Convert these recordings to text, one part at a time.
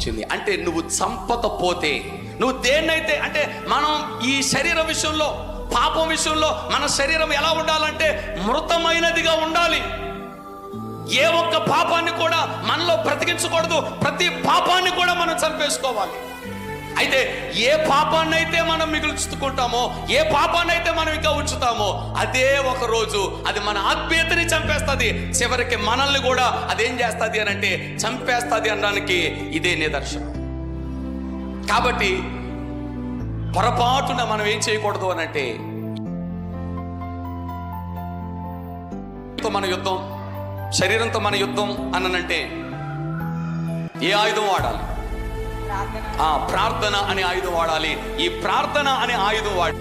వచ్చింది అంటే నువ్వు చంపకపోతే నువ్వు దేన్నైతే అంటే మనం ఈ శరీర విషయంలో పాపం విషయంలో మన శరీరం ఎలా ఉండాలంటే మృతమైనదిగా ఉండాలి. ఏ ఒక్క పాపాన్ని కూడా మనలో బ్రతికించకూడదు. ప్రతి పాపాన్ని కూడా మనం చంపేసుకోవాలి. అయితే ఏ పాపాన్ని అయితే మనం మిగుల్చుకుంటామో ఏ పాపాన్ని అయితే మనం ఇంకా అదే ఒక రోజు అది మన ఆత్మీయతని చంపేస్తుంది. చివరికి మనల్ని కూడా అదేం చేస్తుంది అని అంటే చంపేస్తుంది అనడానికి ఇదే నిదర్శనం. కాబట్టి పొరపాటున మనం ఏం చేయకూడదు అని అంటే మన యుద్ధం శరీరంతో మన యుద్ధం అనంటే ఏ ఆయుధం వాడాలి? ఆ ప్రార్థన అనే ఆయుధం వాడాలి. ఈ ప్రార్థన అనే ఆయుధం వాడి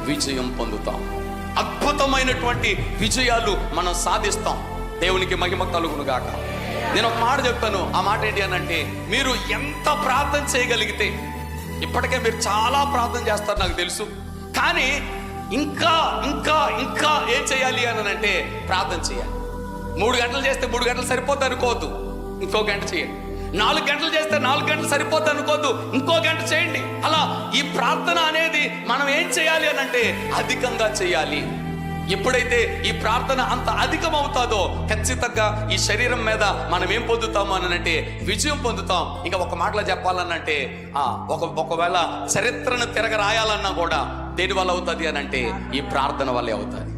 విజయం పొందుతాం. అద్భుతమైనటువంటి విజయాలు మనం సాధిస్తాం. దేవునికి మహిమ కలుగును గాక. నేను ఒక మాట చెప్తాను. ఆ మాట ఏంటి అని అంటే మీరు ఎంత ప్రార్థన చేయగలిగితే ఇప్పటికే మీరు చాలా ప్రార్థన చేస్తారు నాకు తెలుసు. కానీ ఇంకా ఇంకా ఇంకా ఏం చేయాలి అని అంటే ప్రార్థన చేయాలి. మూడు గంటలు చేస్తే మూడు గంటలు సరిపోద్ది అనుకోవద్దు. ఇంకో గంట చేయండి. నాలుగు గంటలు చేస్తే నాలుగు గంటలు సరిపోద్ది అనుకోద్దు. ఇంకో గంట చేయండి. అలా ఈ ప్రార్థన అనేది మనం ఏం చేయాలి అని అంటే అధికంగా చేయాలి. ఎప్పుడైతే ఈ ప్రార్థన అంత అధికం అవుతాదో ఖచ్చితంగా ఈ శరీరం మీద మనం ఏం పొందుతాము అని అంటే విజయం పొందుతాం. ఇంకా ఒక మాటలో చెప్పాలనంటే ఆ ఒక ఒకవేళ చరిత్రను తిరగ రాయాలన్నా కూడా దేని వల్ల అవుతుంది అని అంటే ఈ ప్రార్థన వల్లే అవుతుంది.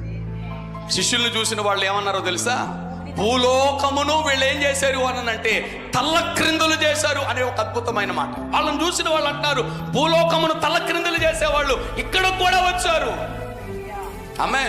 శిష్యుల్ని చూసిన వాళ్ళు ఏమన్నారో తెలుసా? భూలోకమును వీళ్ళు ఏం చేశారు అని అంటే తల్ల క్రిందులు చేశారు అనే ఒక అద్భుతమైన మాట. వాళ్ళని చూసిన వాళ్ళు అంటారు భూలోకమును తల్ల క్రిందులు చేసేవాళ్ళు ఇక్కడ కూడా వచ్చారు. ఆమె